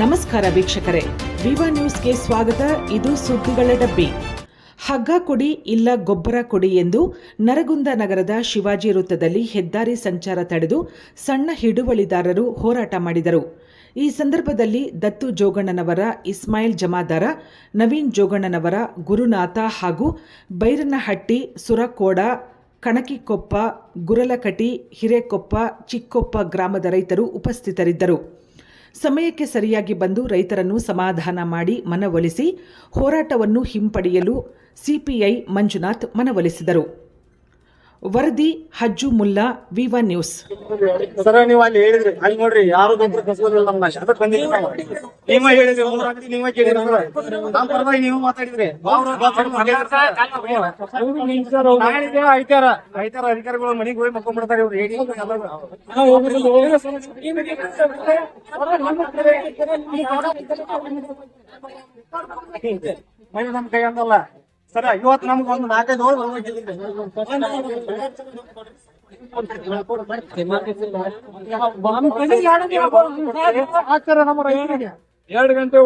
ನಮಸ್ಕಾರ ವೀಕ್ಷಕರೇ. ವಿವಾ ನ್ಯೂಸ್ಗೆ ಸ್ವಾಗತ. ಇದು ಸುದ್ದಿಗಳ ಡಬ್ಬಿ. ಹಗ್ಗ ಕೊಡಿ ಇಲ್ಲ ಗೊಬ್ಬರ ಕೊಡಿ ಎಂದು ನರಗುಂದ ನಗರದ ಶಿವಾಜಿ ವೃತ್ತದಲ್ಲಿ ಹೆದ್ದಾರಿ ಸಂಚಾರ ತಡೆದು ಸಣ್ಣ ಹಿಡುವಳಿದಾರರು ಹೋರಾಟ ಮಾಡಿದರು. ಈ ಸಂದರ್ಭದಲ್ಲಿ ದತ್ತು ಜೋಗಣ್ಣನವರ, ಇಸ್ಮಾಯಿಲ್ ಜಮಾದಾರ, ನವೀನ್ ಜೋಗಣ್ಣನವರ, ಗುರುನಾಥ ಹಾಗೂ ಬೈರನಹಟ್ಟಿ, ಸುರಕೋಡ, ಕಣಕಿಕೊಪ್ಪ, ಗುರಲಕಟಿ, ಹಿರೇಕೊಪ್ಪ, ಚಿಕ್ಕೊಪ್ಪ ಗ್ರಾಮದ ರೈತರು ಉಪಸ್ಥಿತರಿದ್ದರು. ಸಮಯಕ್ಕೆ ಸರಿಯಾಗಿ ಬಂದು ರೈತರನ್ನು ಸಮಾಧಾನ ಮಾಡಿ ಮನವೊಲಿಸಿ ಹೋರಾಟವನ್ನು ಹಿಂಪಡೆಯಲು ಸಿಪಿಐ ಮಂಜುನಾಥ್ ಮನವೊಲಿಸಿದರು. ವರದಿ ಹಜ್ಜು ಮುಲ್ಲಾ ವಿವಾ ನ್ಯೂಸ್ ಸರ ನೀವು ಅಲ್ಲಿ ಹೇಳಿದ್ರಿ ಅಲ್ಲಿ ನೋಡ್ರಿ ಯಾರು ಕಸೋದಿಲ್ಲ ನಮ್ಮ ಹೇಳಿದ್ರಿ ಕೇಳಿದ್ರಿ ನಮ್ಮ ನೀವು ಮಾತಾಡಿದ್ರಿ ಐತಾರ ಐತಾರ ಅಧಿಕಾರಿಗಳು ಮನೆಗೆ ಹೋಗಿ ಮಕ್ಕೊಂಡ್ಬಿಡ್ತಾರೆ ಇವ್ರು ಹೇಳಿ ಮನೆ ನಮ್ ಕೈ ಅಂದಲ್ಲ ಸರ ಇವತ್ತು ನಮ್ಗೆ ಒಂದು ನಾಲ್ಕೈದು ಎರಡು ಗಂಟೆ